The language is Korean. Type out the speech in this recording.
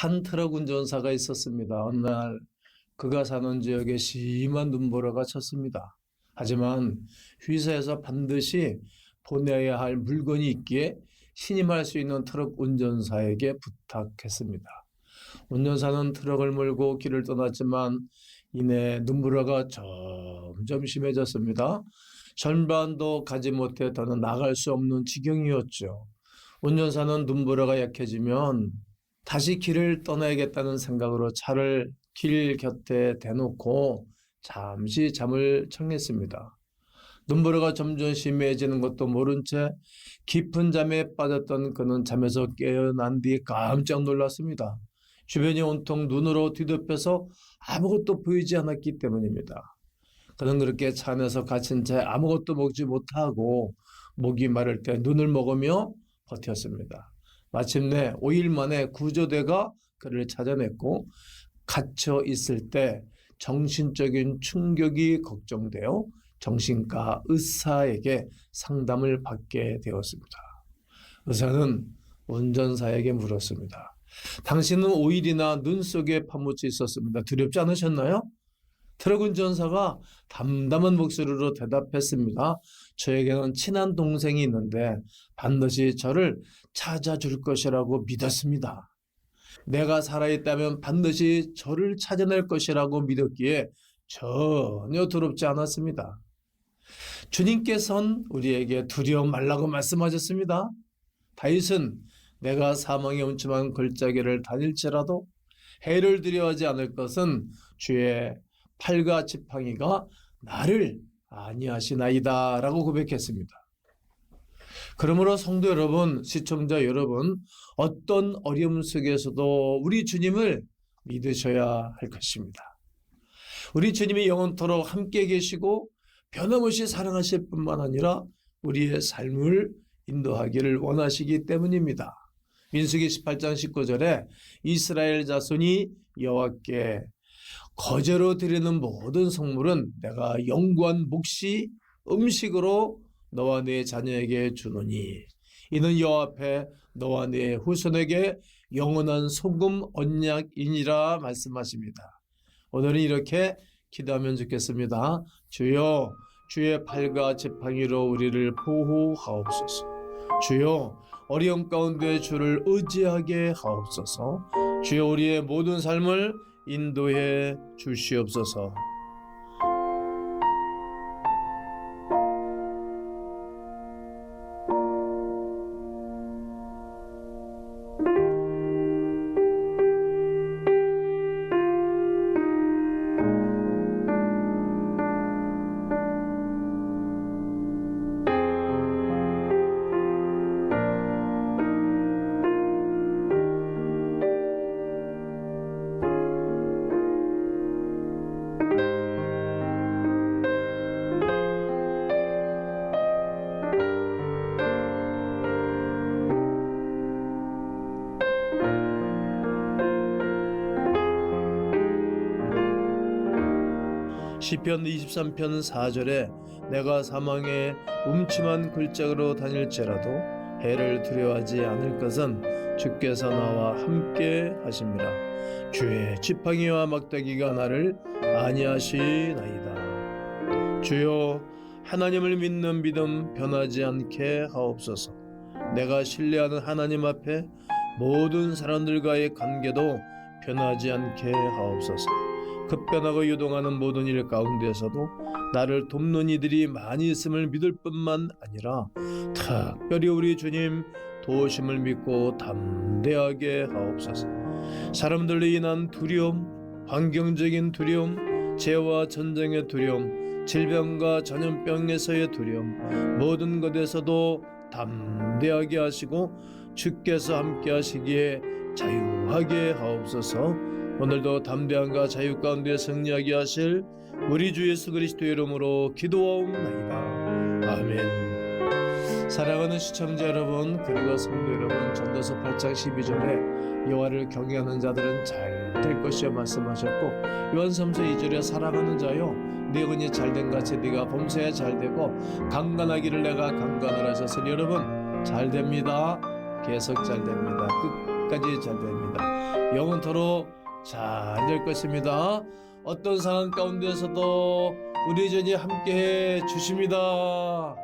한 트럭 운전사가 있었습니다. 어느 날 그가 사는 지역에 심한 눈보라가 쳤습니다. 하지만 회사에서 반드시 보내야 할 물건이 있기에 신임할 수 있는 트럭 운전사에게 부탁했습니다. 운전사는 트럭을 몰고 길을 떠났지만 이내 눈보라가 점점 심해졌습니다. 절반도 가지 못해 더는 나갈 수 없는 지경이었죠. 운전사는 눈보라가 약해지면 다시 길을 떠나야겠다는 생각으로 차를 길 곁에 대놓고 잠시 잠을 청했습니다. 눈보라가 점점 심해지는 것도 모른 채 깊은 잠에 빠졌던 그는 잠에서 깨어난 뒤 깜짝 놀랐습니다. 주변이 온통 눈으로 뒤덮여서 아무것도 보이지 않았기 때문입니다. 그는 그렇게 차 안에서 갇힌 채 아무것도 먹지 못하고 목이 마를 때 눈을 먹으며 버텼습니다. 마침내 5일 만에 구조대가 그를 찾아냈고 갇혀 있을 때 정신적인 충격이 걱정되어 정신과 의사에게 상담을 받게 되었습니다. 의사는 운전사에게 물었습니다. 당신은 5일이나 눈 속에 파묻혀 있었습니다. 두렵지 않으셨나요? 트럭 운전사가 담담한 목소리로 대답했습니다. 저에게는 친한 동생이 있는데 반드시 저를 찾아줄 것이라고 믿었습니다. 내가 살아있다면 반드시 저를 찾아낼 것이라고 믿었기에 전혀 두렵지 않았습니다. 주님께서는 우리에게 두려움 말라고 말씀하셨습니다. 다윗은 내가 사망의 음침한 걸작이를 다닐지라도 해를 두려워하지 않을 것은 주의 팔과 지팡이가 나를 아니하시나이다 라고 고백했습니다. 그러므로 성도 여러분, 시청자 여러분, 어떤 어려움 속에서도 우리 주님을 믿으셔야 할 것입니다. 우리 주님이 영원토록 함께 계시고 변함없이 사랑하실 뿐만 아니라 우리의 삶을 인도하기를 원하시기 때문입니다. 민수기 18장 19절에 이스라엘 자손이 여호와께 거제로 드리는 모든 성물은 내가 영구한 묵시 음식으로 너와 네 자녀에게 주노니 이는 여호와 앞에 너와 네 후손에게 영원한 소금 언약이니라 말씀하십니다. 오늘은 이렇게 기도하면 좋겠습니다. 주여 주의 팔과 지팡이로 우리를 보호하옵소서. 주여 어려움 가운데 주를 의지하게 하옵소서. 주여 우리의 모든 삶을 인도해 주시옵소서. 시편 23편 4절에 내가 사망의 음침한 글짝으로 다닐지라도 해를 두려워하지 않을 것은 주께서 나와 함께 하심이라 주의 지팡이와 막대기가 나를 아니하시나이다. 주여 하나님을 믿는 믿음 변하지 않게 하옵소서. 내가 신뢰하는 하나님 앞에 모든 사람들과의 관계도 변하지 않게 하옵소서 급변하고 유동하는 모든 일 가운데서도 나를 돕는 이들이 많이 있음을 믿을 뿐만 아니라 특별히 우리 주님 도우심을 믿고 담대하게 하옵소서. 사람들로 인한 두려움, 환경적인 두려움, 재와 전쟁의 두려움, 질병과 전염병에서의 두려움, 모든 것에서도 담대하게 하시고 주께서 함께 하시기에 자유하게 하옵소서. 오늘도 담대함과 자유 가운데 승리하게 하실 우리 주 예수 그리스도 이름으로 기도하옵나이다. 아멘. 사랑하는 시청자 여러분 그리고 성도 여러분 전도서 8장 12절에 여호와를 경외하는 자들은 잘 될 것이여 말씀하셨고 요한삼서 2절에 사랑하는 자여 네 은이 잘된 같이 네가 범사에 잘되고 강간하기를 내가 강간을 하셨으니 여러분 잘 됩니다. 계속 잘 됩니다. 끝까지 잘 됩니다. 영원토록 잘 될 것입니다. 어떤 상황 가운데서도 우리 전이 함께 해 주십니다.